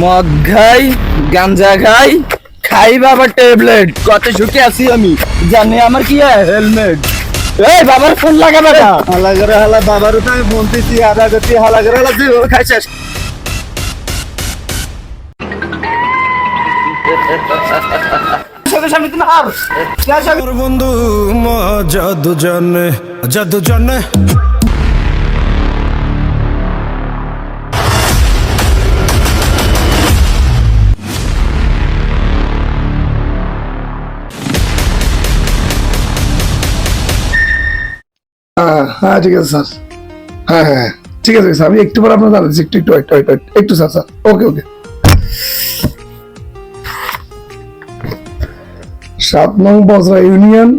মদ খাই গাঞ্জা খাই খাই বাবা ট্যাবলেট কত সুখে আছি আমি। জানি আমার কি হেলমেট এই বাবার ফোন লাগা বেটা হালা করে হালা বাবারও তো আমি ফোন দিচ্ছি আধা গতি হালা করে হালা তুই হার। তোর বন্ধু মজা দুজনে মজা দুজনে হ্যাঁ হ্যাঁ ঠিক আছে স্যার। হ্যাঁ হ্যাঁ হ্যাঁ, ঠিক আছে স্যার আমি একটু পর আপনার জানাচ্ছি একটু একটু একটু একটু একটু স্যার স্যার। ওকে ওকে। সাত নং বজরা ইউনিয়ন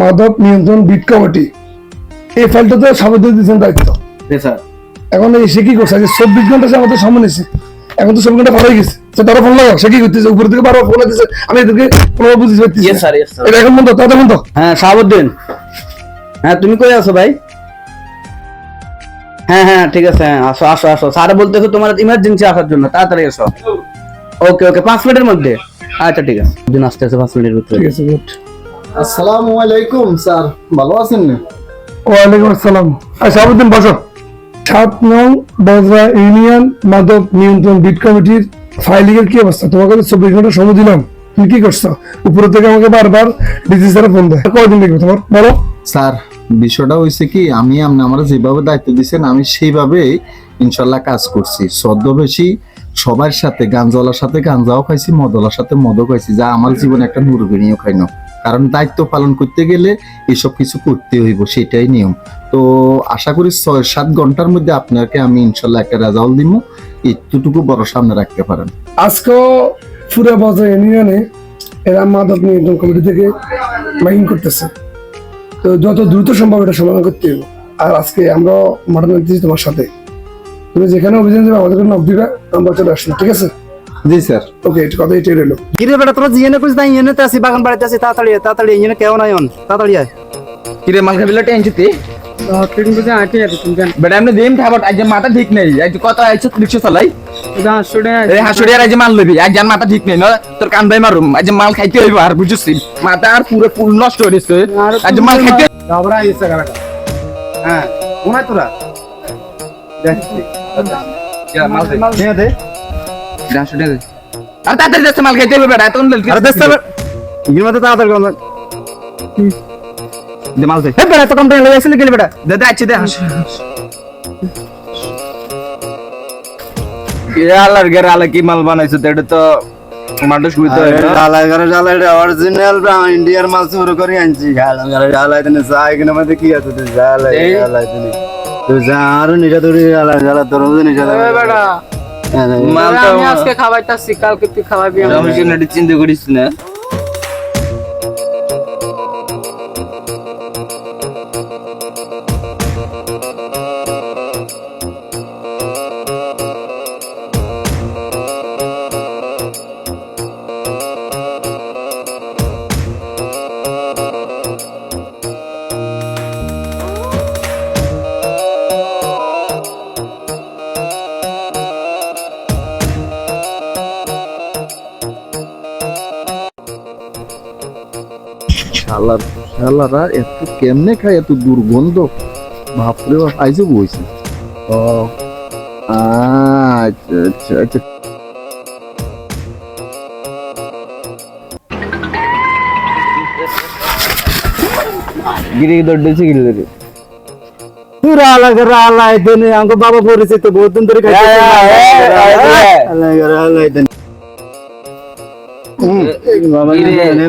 মাদক নিয়ন্ত্রণ বিট কমিটি। এই ফাইলটা তো সাবধান দিচ্ছেন দায়িত্ব। স্যার। এখন এসে কি করছে? আজকে চব্বিশ ঘণ্টা সে আমাদের সামনে এসে এখন তো চব্বিশ ঘণ্টা ভালো হয়ে গেছে। তো তারা ফোন লাগাও সে কি করতেছে? উপর থেকে বারবার ফোন দিচ্ছে আমি এদেরকে কোনো বুঝতে পারতেছি. এটা এখন বন্ধ তাদের বন্ধ। হ্যাঁ শাহাবুদ্দিন হ্যাঁ তুমি কই আছো ভাই? হ্যাঁ হ্যাঁ ঠিক আছে হ্যাঁ আসো আসো আসো। স্যার বলতেছো তোমার ইমার্জেন্সি আসার জন্য তাড়াতাড়ি এসো। ওকে ওকে পাঁচ মিনিটের মধ্যে। আচ্ছা ঠিক আছে। দিন আসতে আসতে পাঁচ মিনিটের ভিতরে। ঠিক আছে গুড আসসালামু আলাইকুম স্যার। ভালো আছেন না? ওয়ালাইকুম আসসালাম। আচ্ছা আবুদ্দিন বসো। সাত নং বজরা ইউনিয়ন মাদক নিয়ন্ত্রণ বিট কমিটির ফাইলিং এর কি অবস্থা? তোমাকে তো চব্বিশ ঘণ্টা সময় দিলাম। তুমি কি করছ? উপর থেকে আমাকে বারবার ডিসি স্যার ফোন দেয়। কয়দিন লাগবে তোমার? বলো। স্যার বিষয়টা হয়েছে কি, আমি আমার যেভাবে দায়িত্ব দিচ্ছেন আমি সেইভাবে ইনশাল্লাহ কাজ করছি। ছদ্মবেশী সবার সাথে গাঞ্জাওয়ালার সাথে গাঞ্জাও খাইছি মদওয়ালার সাথে মদও খাইছি, যা আমার জীবনে একটা মুরগিনিও খাইনো। কারণ দায়িত্ব পালন করতে গেলে এসব কিছু করতে হইব, সেটাই নিয়ম। তো আশা করি ছয় সাত ঘণ্টার মধ্যে আপনাকে আমি ইনশাল্লাহ একটা রেজাল্ট দিব এতটুকু বড় সামনে রাখতে পারেন। আজকেও পুরো বজরা ইউনিয়নে এরা মাদক নিয়ন্ত্রণ কমিটি থেকে মাইকিং করতেছে। তো যত দ্রুত সম্ভব এটা সমাধান করতে হবে। আর আজকে আমরা মাঠে দিচ্ছি তোমার সাথে। তুমি যেখানে অভিযান যাবে আমাদের নক দিবে আমরা চলে আসলাম ঠিক আছে? জি স্যার। ওকে এটা কথা এটাই রইল। গিরে বেটা তোরা জিএনএ কইছ না ইয়েনে তে আছি বাগান বাড়িতে আছি তাড়াতাড়ি তাড়াতাড়ি ইয়েনে কেউ নাই অন তাড়াতাড়ি আয়। কিরে মাল খাবিলা টেনছিতে বেটা এমনি দিম খাবার আজ মাথা ঠিক নেই। আজ কত আইছো রিক্সা চালাই। এই হাসুড়িয়ার আজ মাল লবি আজ জান মাথা ঠিক নেই না তোর কান ভাই মারুম। আজ মাল খাইতে হইব আর বুঝছিস? মাথা আর পুরো ফুল নষ্ট গেছে। আজ মাল খাইতে ঘবরা আইছে কারা হ্যাঁ কোনায় তোরা। দেখ মাল দে। নিয়ে দে। হাসুড়িয়া দে। আর তাড়াতাড়ি যাচ্ছে মাল খাইতে হইব বেটা। এত আরে দেখ তো ইগির মধ্যে তাড়াতাড়ি কর দে মাল দে। হে বেটা তো কমপ্লেন লই আসলে গেলি বেটা দে দে আচ্ছা দে হাস। আল্লাহর ঘরে আলা কি মাল বানাইছো তো? এটা তো মানুষ বুঝতে হয় জ্বালাই করে জ্বালাই অরিজিনাল ইন্ডিয়ার মাল শুরু করে আনছি। জ্বালাই করে জ্বালাই দিনে চাই কিনা মধ্যে কি আছে তুই এই- জ্বালাই দিনে। তুই যা আরও নিজে তোর জ্বালাই জ্বালাই তোর মধ্যে নিজে মাল তো আমি আজকে খাওয়াইতাছি কালকে তুই খাওয়াবি আমি। এটা চিন্তা করিস না। শালার শালারা এত কেমনে খায় এত দুর্গন্ধ? বাপ আইসে বইছে। ও আচ্ছা আচ্ছা আচ্ছা। বহুত দিন ধরে খাইতে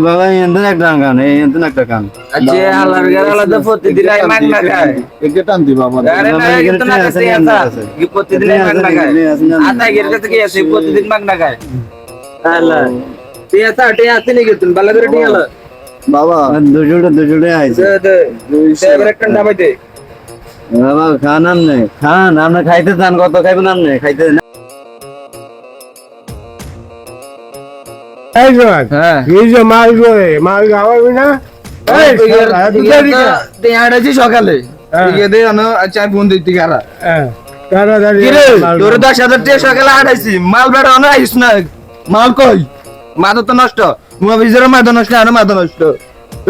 বাবা এন্ডন একটা গান এন্ডন একটা গান। আচ্ছা আল্লাহর ঘরে আলাদা প্রতিদিন আই মাগ না খায়। একে টানতি বাবা। আরে না এখানে কিন্তু না ট্রেন আছে, আছে। কি প্রতিদিন আই মাগ না খায়? ট্রেন আছে, ট্রেন আছে। আতা গির কাছে কি আছে? প্রতিদিন মাগ না খায়। আল্লাহ। তুই আসা তুই আসতে নাকি তুই ভালো করে ঠিক আলো বাবা। দুজুড়ে দুজুড়ে আইছে। দে দে। একটা ডাবাইতে বাবা খান আমনে খান আমরা খাইতে চান কত? খাইবেন আমনে খাইতে এই জোয়ান হ্যাঁ। এই যে মাল গো মাল গাওয়াবি না সকালে। আচ্ছা আমি ফোন দিতে হ্যাঁ। কিরে মাল তোর দশ হাজার টাকা সকালে আড়াইছি। মাল বেড়া আইস না। মাল কই? মাথা তো নষ্ট। মুভিজের মাথা নষ্ট আর মাথা নষ্ট।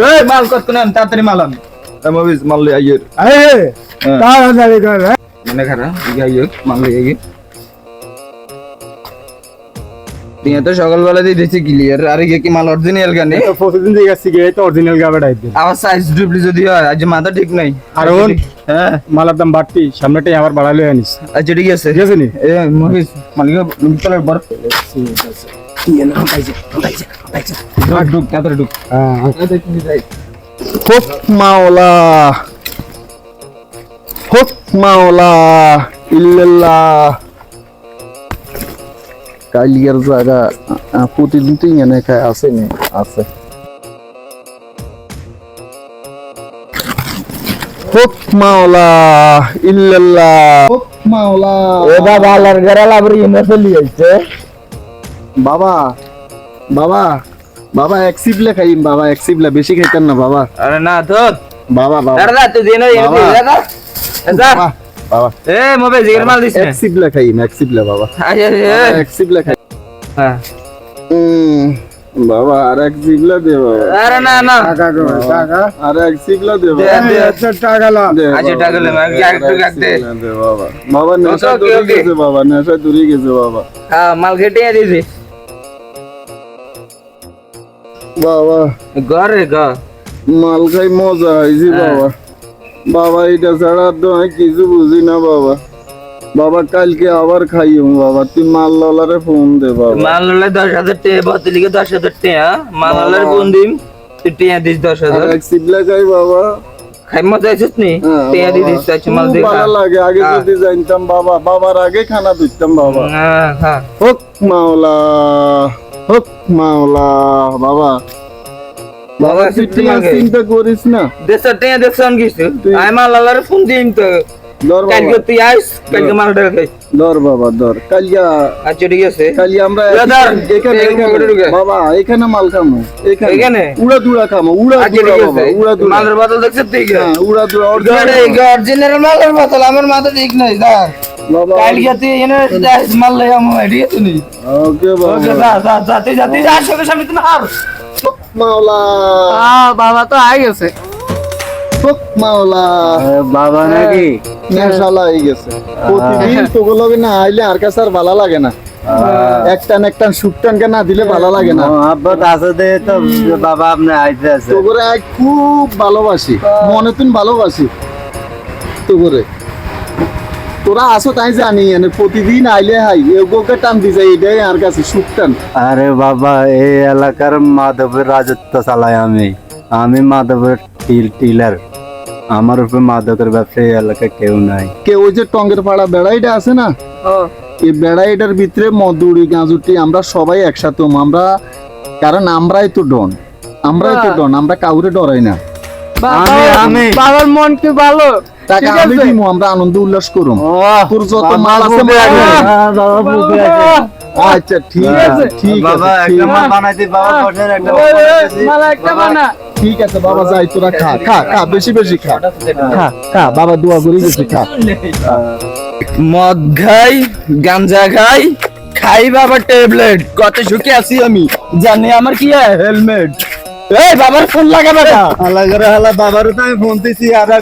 এই মাল কত নেন তাড়াতাড়ি মাল আন। মুভিজ মাল লিয়ে আইয়ের। এই, হ্যাঁ। তাড়াতাড়ি কর হ্যাঁ? মানে খারা ইয়ে আইয়ের মাল লিয়ে আইয়ে তুই তো সকালবেলা দিয়ে দিচ্ছি ক্লিয়ার আর কি মাল অরিজিনাল গানে প্রতিদিন যে গেছি গিয়ে তো অরিজিনাল গাবে সাইজ ডুবলি যদি হয় আজ মাথা ঠিক নাই। আর ওন? হ্যাঁ। মালার দাম বাড়তি সামনেটাই আবার বাড়ালে আনিস। আচ্ছা ঠিক আছে। ঠিক আছে নি? এ মালিক তাড়াতাড়ি ঢুক। হ্যাঁ। হোক মাওলা হোক মাওলা ইল্লাল্লাহ। কালিয়ার জায়গা প্রতিদিন তো এনে খায় আছে নি আছে হোক মাওলা ইল্লাল্লাহ। হোক মাওলা এ বাবা আল্লাহর ঘরে লাবরি এনে চলি যাইছে বাবা বাবা বাবা এক সিবলে খাইম বাবা এক সিবলে বেশি খাইতেন না বাবা। আরে না তো বাবা বাবা। দাদা তুই দিন ওই বাবা। বাবা, বাবা এ মোবে জিগর মাল দিছ। বাবা। খাই। হ্যাঁ। বাবা আর এক সিবলে দে বাবা। আরে না না। টাকা গো, টাকা? আর এক সিবলে দে দে, বাবা। দে। আচ্ছা টাকা লা। আচ্ছা, টাকা লে, আমি দে, আর এক দে। বাবা। বাবা নেশা দূরে গেছে বাবা নেশা দূরে গেছে বাবা। হ্যাঁ মাল কেটে দিছি বাবা। ঘরে গা মাল খাই মজা হয়েছে হ্যাঁ। বাবা। বাবা এটা ছাড়া তো আমি কিছু বুঝি না বাবা। বাবা কালকে আবার খাইম বাবা। তুই মাল লালারে ফোন দে বাবা। মাল হলে দশ হাজার টাকা বতলিকে দশ হাজার টাকা মাল হলে বাবা। কোন দিন তুই টিয়া দিস দশ হাজার। এক সিবলে খাই বাবা। খাই মজা আছিস নি? হ্যাঁ, দিয়ে দিস আচ্ছা মাল ভালো লাগে। আগে হ্যাঁ। যদি জানতাম বাবা বাবার আগে খানা দিতাম বাবা। হ্যাঁ হ্যাঁ। হোক মাওলা। হোক মাওলা। বাবা বাবা। চিন্তা করিস না। দেশের টিয়া দেখছ কিছু তুই- আমি মাল হলে ফোন দিম তো। ধর কালকে তুই আইস কালকে মাল খাই ধর বাবা ধর। কালিয়া আচ্ছা ঠিক আছে কালি আমরা এখানে। বাবা এখানে মাল খামো। এখানে? উড়া দুড়া খামো উড়া দুড়া বাবা উড়া দুড়া। মালের বোতল দেখছ তুই হ্যাঁ উড়া দুড়া অরিজিনাল মালের বোতল আমার মাথা ঠিক নাই দা বাবা কালকে তুই এনে মাল এডিয়ে তুই ওকে ওকে বাবা। যা যা যা তুই যা তুই যা সঙ্গে সামনে তুমি হার মাওলা। বাবা তো আই গেছে। মাওলা। বাবা নাকি? নেশা লাগি গেছে। প্রতিদিন তোকে লগে না আইলে আর কাছে আর ভালো লাগে না। একটান একটান সুকটানকে না দিলে ভালো লাগে না। মোহাব্বত আছে দে তো বাবা আপনি আইতে আছে। তোরে খুব ভালোবাসি। মনে তুন ভালোবাসি। তোরে তোরা আসো তাই জানি এনে প্রতিদিন আইলে হাই এগোকে টান দি যাই এটাই আর কাছে সুকটান আরে বাবা এই এলাকার মাধবের রাজত্ব চালাই আমি। আমি মাধবের টিল টিলার। আমার উপরে মাদকের ব্যবসায়ী এলাকায় কেউ নাই। কে ওই যে টঙ্গের পাড়া বেড়াইটা আছে না? এই বেড়াইটার ভিতরে মধুরি গাঁজুটি আমরা সবাই একসাথে আমরা কারণ আমরাই তো ডন। আমরাই তো ডন আমরা কাউরে ডরাই না। আমি আমি বাবার মন কি ভালো? টাকা আমি দিমু আমরা আনন্দ উল্লাস করুম। তোর যত মাল আছে। হ্যাঁ। আচ্ছা ঠিক আছে ঠিক আছে ঠিক একটা মাল আছে। বানাইতে বাবা বসেন একটা মাল একটা বানা। ঠিক আছে বাবা যাই তোরা খা খা খা বেশি বেশি খা। খা খা বাবা দোয়া করি গেছি খা। মদ খাই গাঞ্জা খাই খাই বাবা ট্যাবলেট। কত সুখে আছি আমি। জানি আমার কি হেলমেট। এই বাবার ফোন হালা করে হালা বাবার তো আমি ফোন দিছি হালা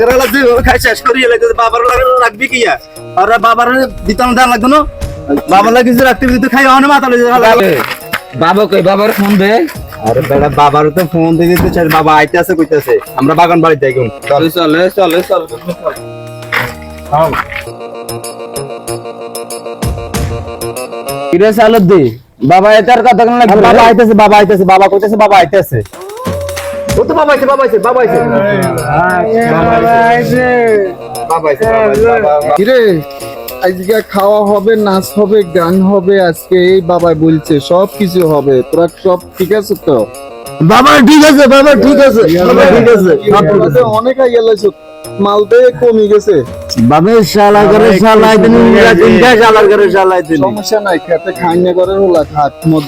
করে হালা যে খাই শেষ করি বাবার লাগে লাগবি কি আর? বাবার দিতাম দাম লাগবে না? বাবার লাগে কিছু রাখতে দিতে খাই মাথা লেগে হালা বাবা কই বাবার ফোন দে। আরে বেটা বাবার তো ফোন দিয়ে দিতে চাই বাবা আইতে আছে কইতাছে। আমরা বাগান বাড়ি যাই কোন চলে। চলে চলে কিরে দে বাবা এটার কথা কেন লাগবে বাবা আইতেছে বাবা আইতেছে বাবা কইতেছে বাবা আইতেছে। ও তো বাবা আইছে বাবা আইছে বাবা আইছে। বাবা আইছে। কিরে আজকে খাওয়া হবে নাচ হবে গান হবে আজকে এই বাবা বলছে সব কিছু হবে। তোরা সব ঠিক আছে তো? বাবা ঠিক আছে বাবা ঠিক আছে। বাবা ঠিক আছে। অনেক আগে গেছে মালতে কমে গেছে। বাবে শালা করে শালাই দিন তিনটা শালার করে শালাই দিন। সমস্যা নাই খেতে খাই না করে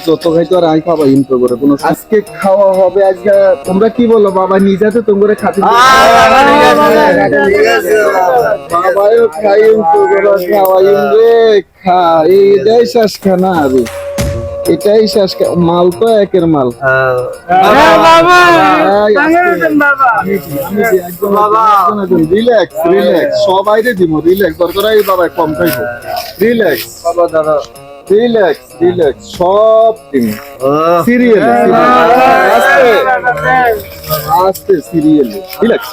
যত খাইতো আর খাব করে কোনো আজকে খাওয়া হবে আজকে তোমরা কি বলো বাবা নিজাতে তোমরা খাতে বাবাও খাই করে রে খা আরে এটাই খা- মাল তো একের মাল। রিল্যাক্স রিল্যাক্স সবাই রে দিব রিল্যাক্স দরকার এই বাবা কম খাইবো রিল্যাক্স বাবা দাদা রিল্যাক্স রিল্যাক্স সব দিন সিরিয়ালে আস্তে আস্তে সিরিয়ালে রিল্যাক্স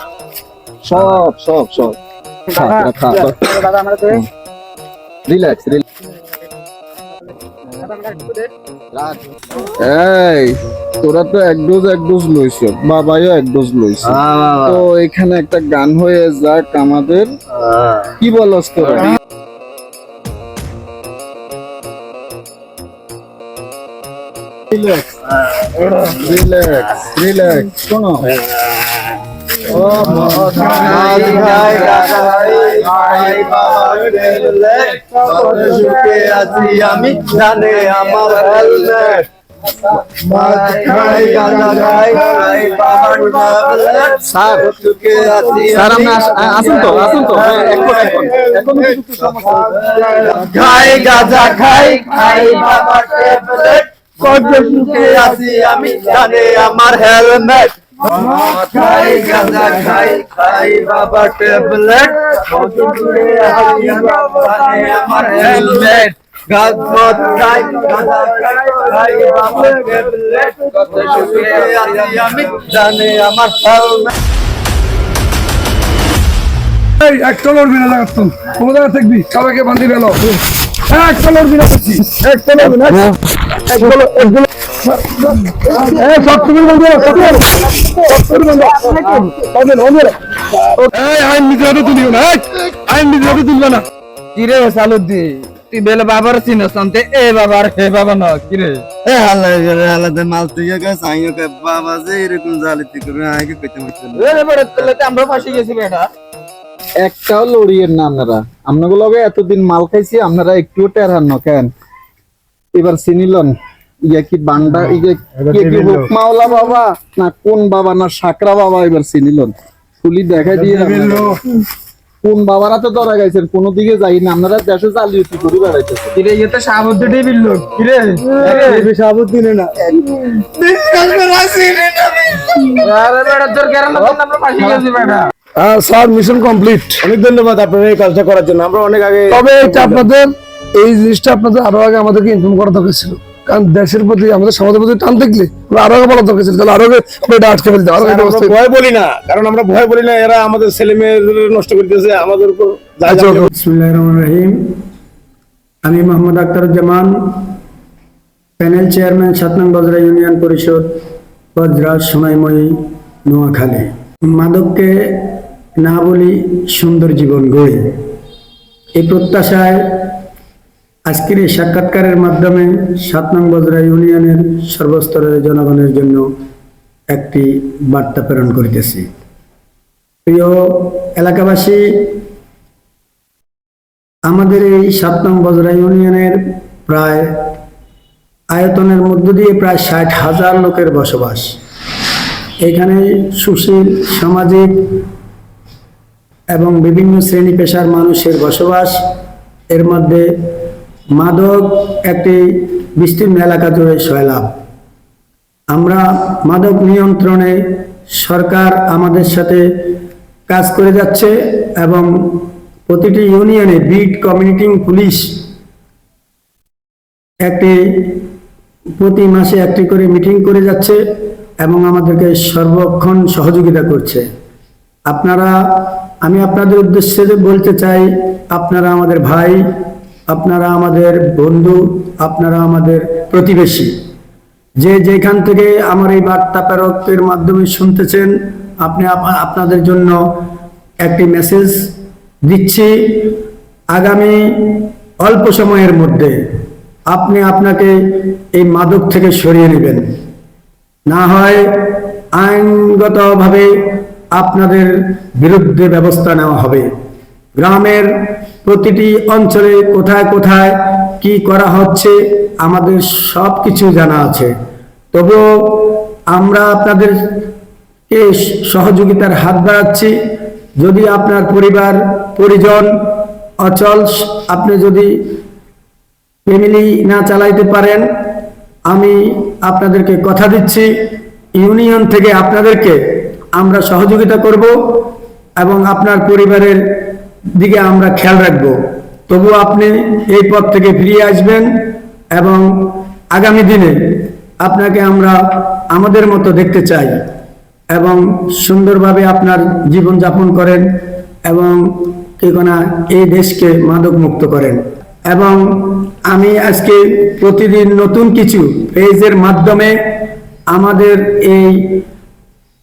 সব সব সব খা খা রিল্যাক্স এই তোরা তো এক ডোজ এক ডোজ লইছ। বাবাইও এক ডোজ লইছে। তো এখানে একটা গান হয়ে যাক আমাদের। কি বলস তোরা? রিল্যাক্স রিল্যাক্স রিল্যাক্স শোনো। ও খাই খাই বাবা সুখে আছি আমি জানে আমার হেলমেট খাই গাঁজা বাবার হ্যাঁ, সমস্যা খাই খাই বাবার ট্যাবলেট কত সুখে আছি আমি জানে আমার হেলমেট। খাই, গাঁজা খাই খাই, বাবা ট্যাবলেট। বাবা আমার হেলমেট একটা লড়বি না লাগাতাম কোনো জায়গা থাকবি? সবাইকে বান্ধি গেল একটা লড়বি না করছি। একটা লড়বি না একগুলো একগুলো এই সব তুমি বলবে সব তুমি বলবে পাবেন ওদের এই আইন নিজে হাতে তুলিও না এই, আইন নিজে হাতে তুলবে না। কিরে সালুদ্দি তুই বেলে বাবার চিনস নামতে এ বাবার হে বাবা না কিরে? এ হালা করে হালাতে মাল তুই কে বাবা যে এরকম জালিতি করে আইকে কইতে মারছিল এ বড় তেলেতে আমরা ফাঁসি গেছি বেটা। একটাও লড়িয়ের না আপনারা। আপনাগুলো এতদিন মাল খাইছি আপনারা একটুও টেরহান কেন? এবার চিনিলন ইয়া কি বান্ডা ইয়ে কি কি মাওলা বাবা? না কোন বাবা? না সাকরা বাবা? এবার চিনিলন ফুলি দেখাই দিয়ে কোন বাবারা তো ধরা গেছেন কোনো দিকে যাই না। আপনারা দেশে জালিয়াতি করে বেড়াইতেছে কিরে ইয়ে তো সাবুদ্দি বিল্লু কিরে? সাবুদ্দিনে না। আরে বেটা তোর কেন আমরা ফাঁসি গেছি বেটা স্যার মিশন কমপ্লিট অনেক ধন্যবাদ আপনার এই কাজটা করার জন্য। আমরা অনেক আগে তবে এটা আপনাদের এই জিনিসটা আপনাদের আরও আগে আমাদেরকে ইনফর্ম করা দরকার ছিল। কারণ দেশের প্রতি আমাদের সমাজের প্রতি টান দেখলে আরও আগে বলা দরকার ছিল। তাহলে আরও আমরা এটা আটকে ফেলতে আরও ভয় বলি না। কারণ আমরা ভয় বলি না এরা আমাদের ছেলে মেয়েদের নষ্ট করতেছে আমাদের উপর আচ্ছা, রহিম। আমি মোহাম্মদ প্যানেল চেয়ারম্যান সাত নং বজরা ইউনিয়ন পরিষদ বজরা সোনাইময়ী নোয়াখালী। মাদককে না বলি সুন্দর জীবন গড়ি। এই প্রত্যাশায় আজকের এই সাক্ষাৎকারের মাধ্যমে সাত নং বজরা ইউনিয়নের সর্বস্তরের জনগণের জন্য একটি বার্তা প্রেরণ করিতেছি। প্রিয় এলাকাবাসী, আমাদের এই সাত নং বজরা ইউনিয়নের প্রায় আয়তনের মধ্য দিয়ে প্রায় ষাট হাজার লোকের বসবাস। এখানে সুশীল, সামাজিক এবং বিভিন্ন শ্রেণি পেশার মানুষের বসবাস। এর মধ্যে মাদক একটি বিস্তীর্ণ এলাকা জুড়ে সয়লাভ আমরা মাদক নিয়ন্ত্রণে সরকার আমাদের সাথে কাজ করে যাচ্ছে এবং প্রতিটি ইউনিয়নে বিট কমিউনিটি পুলিশ একটি প্রতি মাসে একটি করে মিটিং করে যাচ্ছে এবং আমাদেরকে সর্বক্ষণ সহযোগিতা করছে। আপনারা আমি আপনাদের উদ্দেশ্যে বলতে চাই, আপনারা আমাদের ভাই, আপনারা আমাদের বন্ধু, আপনারা আমাদের প্রতিবেশী। যে যেখান থেকে আমার এই বার্তা প্রেরকের মাধ্যমে শুনতেছেন আপনি, আপনাদের জন্য একটি মেসেজ দিচ্ছি। আগামী অল্প সময়ের মধ্যে আপনি আপনাকে এই মাদক থেকে সরিয়ে নেবেন। না হয় আইনগতভাবে আপনাদের বিরুদ্ধে ব্যবস্থা নেওয়া হবে। গ্রামের প্রতিটি অঞ্চলে কোথায় কোথায় কি করা হচ্ছে আমাদের সব কিছু জানা আছে। তবুও আমরা আপনাদেরকে সহযোগিতার হাত বাড়াচ্ছি। যদি আপনার পরিবার, পরিজন অচল, আপনি যদি ফ্যামিলি না চালাইতে পারেন, আমি আপনাদেরকে কথা দিচ্ছি। ইউনিয়ন থেকে আপনাদেরকে আমরা সহযোগিতা করব এবং আপনার পরিবারের দিকে আমরা খেয়াল রাখব। তবু আপনি এই পথ থেকে ফিরিয়ে আসবেন এবং আগামী দিনে আপনাকে আমরা আমাদের মতো দেখতে চাই এবং সুন্দরভাবে আপনার জীবন যাপন করেন এবং কেকনা এই দেশকে মাদক মুক্ত করেন। এবং আমি আজকে প্রতিদিন নতুন কিছু পেজের মাধ্যমে আমাদের এই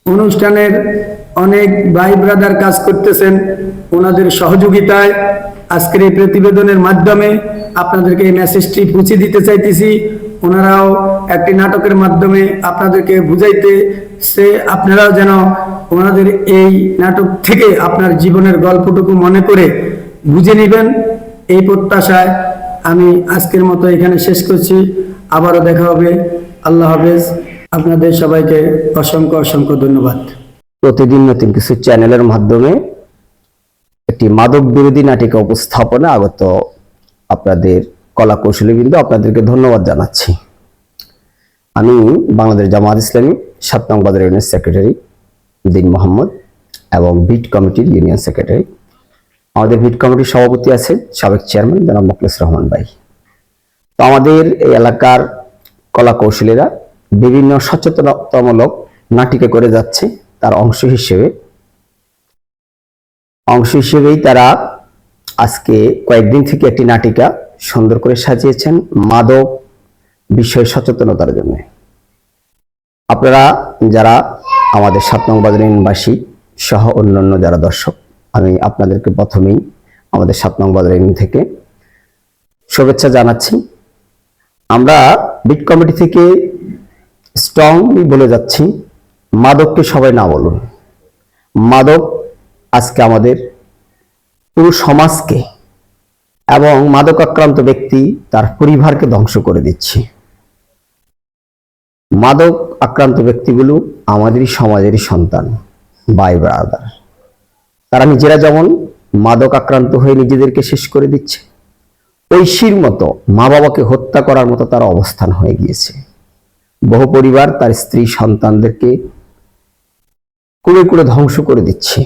অনুষ্ঠানের অনেক ভাই ব্রাদার কাজ করতেছেন। ওনাদের সহযোগিতায় আজকের এই প্রতিবেদনের মাধ্যমে আপনাদেরকে এই মেসেজটি পৌঁছে দিতে চাইতেছি। ওনারাও একটি নাটকের মাধ্যমে আপনাদেরকে বুঝাইতে সে আপনারাও যেন ওনাদের এই নাটক থেকে আপনার জীবনের গল্পটুকু মনে করে বুঝে নেবেন। এই প্রত্যাশায় আমি আজকের মতো এখানে শেষ করছি। আবারও দেখা হবে। আল্লাহ হাফেজ। আপনাদের সবাইকে অসংখ্য অসংখ্য ধন্যবাদ। প্রতিদিন নতুন কিছু চ্যানেলের মাধ্যমে একটি মাদক বিরোধী নাটিকা উপস্থাপনা আগত আপনাদের কলা কৌশলী বিন্দু আপনাদেরকে ধন্যবাদ জানাচ্ছি। আমি বাংলাদেশ জামাত ইসলামী, সাত নং বাজার ইউনিয়ন সেক্রেটারি দিন মোহাম্মদ এবং বিট কমিটির ইউনিয়ন সেক্রেটারি। আমাদের বিট কমিটির সভাপতি আছেন সাবেক চেয়ারম্যান জনাব মুখলেস রহমান ভাই। তো আমাদের এই এলাকার কলা কৌশলীরা বিভিন্ন সচেতনতামূলক নাটিকা করে যাচ্ছে তার অংশ হিসেবে। অংশ হিসেবেই তারা আজকে কয়েকদিন থেকে একটি নাটিকা সুন্দর করে সাজিয়েছেন মাদক বিষয়ে সচেতনতার জন্য। আপনারা যারা আমাদের সাত নং বাজারবাসী সহ অন্যান্য যারা দর্শক, আমি আপনাদেরকে প্রথমেই আমাদের সাত নং বাজার থেকে শুভেচ্ছা জানাচ্ছি। আমরা বিট কমিটি থেকে স্ট্রংলি বলে যাচ্ছি, মাদককে সবাই না বলুন। মাদক আজকে আমাদের পুরো সমাজকে এবং মাদক আক্রান্ত ব্যক্তি তার পরিবারকে ধ্বংস করে দিচ্ছে। মাদক আক্রান্ত ব্যক্তিগুলো আমাদেরই সমাজেরই সন্তান বাই ব্রাদার তারা নিজেরা যেমন মাদক আক্রান্ত হয়ে নিজেদেরকে শেষ করে দিচ্ছে, ঐশীর মতো মা বাবাকে হত্যা করার মতো তার অবস্থান হয়ে গিয়েছে। বহু পরিবার তার স্ত্রী সন্তানদেরকে কুড়ে কুড়ে ধ্বংস করে দিচ্ছে।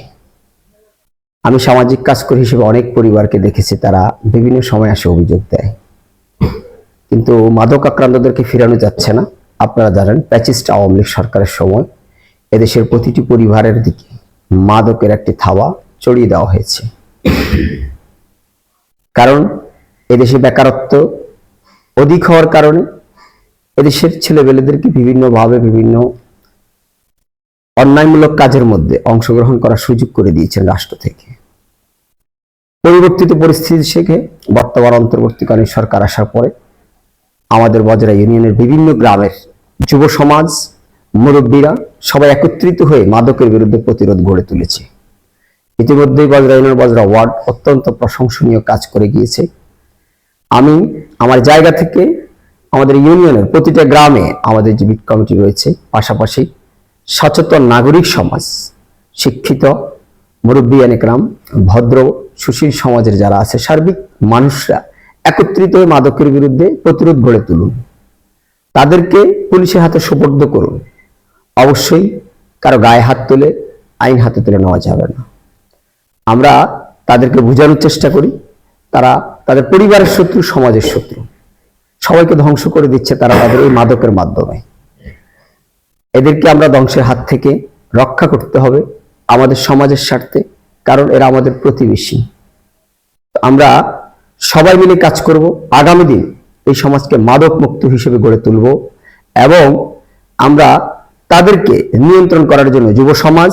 আমি সামাজিক কাজকর্মী হিসেবে অনেক পরিবারকে দেখেছি, তারা বিভিন্ন সময় আসে অভিযোগ দেয়। কিন্তু মাদক আক্রান্তদেরকে ফিরানো যাচ্ছে না। আপনারা জানেন, প্যাচিস্ট আওয়ামী লীগ সরকারের সময় এদেশের প্রতিটি পরিবারের দিকে মাদকের একটি থাওয়া চড়িয়ে দেওয়া হয়েছে। কারণ এদেশে বেকারত্ব অধিক হওয়ার কারণে এদেশের ছেলেবেলেদেরকে বিভিন্নভাবে বিভিন্ন অন্যায়মূলক কাজের মধ্যে অংশগ্রহণ করার সুযোগ করে দিয়েছেন রাষ্ট্র থেকে। পরিবর্তিত পরিস্থিতি শেখে বর্তমান অন্তর্বর্তীকালীন সরকার আসার পরে আমাদের বজরা ইউনিয়নের বিভিন্ন গ্রামের যুব সমাজ, মুরব্বীরা সবাই একত্রিত হয়ে মাদকের বিরুদ্ধে প্রতিরোধ গড়ে তুলেছে। ইতিমধ্যেই বজরা ইউনিয়ন বজরা ওয়ার্ড অত্যন্ত প্রশংসনীয় কাজ করে গিয়েছে। আমি আমার জায়গা থেকে আমাদের ইউনিয়নের প্রতিটা গ্রামে আমাদের যে বিট কমিটি রয়েছে, পাশাপাশি সচেতন নাগরিক সমাজ, শিক্ষিত মুরব্বী গ্রাম, ভদ্র, সুশীল সমাজের যারা আছে, সার্বিক মানুষরা একত্রিত হয়ে মাদকের বিরুদ্ধে প্রতিরোধ গড়ে তুলুন। তাদেরকে পুলিশের হাতে সুপর্দ করুন। অবশ্যই কারও গায়ে হাত তুলে, আইন হাতে তুলে নেওয়া যাবে না। আমরা তাদেরকে বোঝানোর চেষ্টা করি, তারা তাদের পরিবারের শত্রু, সমাজের শত্রু। সবাইকে ধ্বংস করে দিচ্ছে তারা তাদের এই মাদকের মাধ্যমে। এদেরকে আমরা ধ্বংসের হাত থেকে রক্ষা করতে হবে আমাদের সমাজের স্বার্থে, কারণ এরা আমাদের প্রতিবেশী। আমরা সবাই মিলে কাজ করব, আগামী দিন এই সমাজকে মাদক মুক্ত হিসেবে গড়ে তুলব এবং আমরা তাদেরকে নিয়ন্ত্রণ করার জন্য যুব সমাজ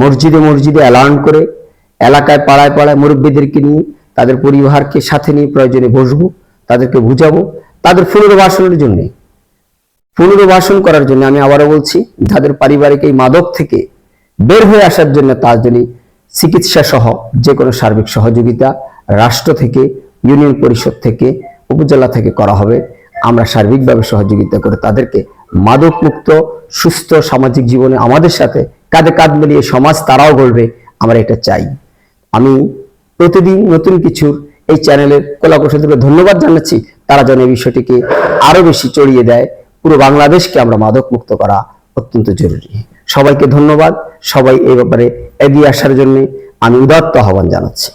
মসজিদে মসজিদে অ্যালার্ন করে, এলাকায় পাড়ায় পাড়ায় মুরব্বীদেরকে নিয়ে তাদের পরিবারকে সাথে নিয়ে প্রয়োজনে বসবো, তাদেরকে বুঝাবো তাদের পুনর্বাসনের জন্য। পুনর্বাসন করার জন্য আমি আবারও বলছি যাদের পারিবারিক এই মাদক থেকে বের হয়ে আসার জন্য তার জন্য চিকিৎসা সহ যে কোনো সার্বিক সহযোগিতা রাষ্ট্র থেকে, ইউনিয়ন পরিষদ থেকে, উপজেলা থেকে করা হবে। আমরা সার্বিকভাবে সহযোগিতা করে তাদেরকে মাদক মুক্ত সুস্থ সামাজিক জীবনে আমাদের সাথে কাঁধে কাঁধ মিলিয়ে সমাজ তারাও গড়বে, আমরা এটা চাই। আমি প্রতিদিন নতুন কিছুর এই চ্যানেলের কলাকুশলীদেরকে ধন্যবাদ জানাচ্ছি। তারা যেন এই বিষয়টিকে আরও বেশি চড়িয়ে দেয়, পুরো বাংলাদেশকে আমরা মাদক মুক্ত করা অত্যন্ত জরুরি। সবাইকে ধন্যবাদ। সবাই এই ব্যাপারে এগিয়ে আসার জন্য আমি উদাত্ত আহ্বান জানাচ্ছি।